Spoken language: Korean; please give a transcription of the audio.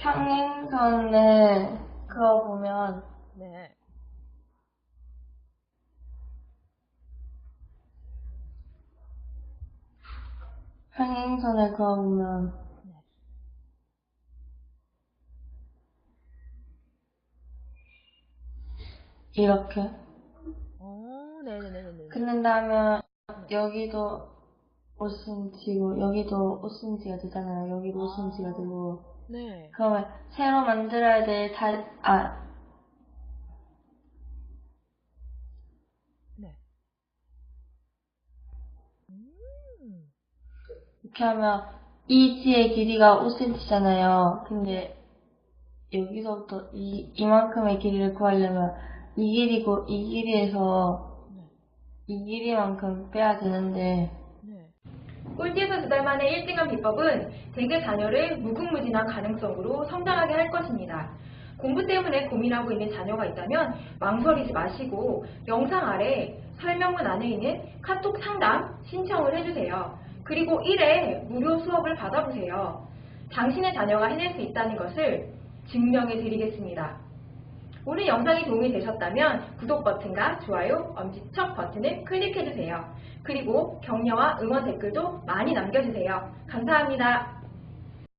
평행선을 그어 보면 네. 평행선을 그어 보면 이렇게 어, 네네네네. 긋는 다음에 여기도 5cm고 여기도 5cm가 되잖아요. 여기도 5cm가 되고 네. 그러면 새로 만들어야 될 달, 아, 네. 음. 이렇게 하면 이 지의 길이가 5cm잖아요. 근데 여기서부터 이, 이만큼의 길이를 구하려면 이 길이고 이 길이에서 네. 이 길이만큼 빼야 되는데 네. 꼴찌에서 두 달 만에 1등한 비법은 대개 자녀를 무궁무진한 가능성으로 성장하게 할 것입니다. 공부 때문에 고민하고 있는 자녀가 있다면 망설이지 마시고 영상 아래 설명문 안에 있는 카톡 상담 신청을 해주세요. 그리고 1회 무료 수업을 받아보세요. 당신의 자녀가 해낼 수 있다는 것을 증명해 드리겠습니다. 오늘 영상이 도움이 되셨다면 구독 버튼과 좋아요, 엄지척 버튼을 클릭해주세요. 그리고 격려와 응원 댓글도 많이 남겨주세요. 감사합니다.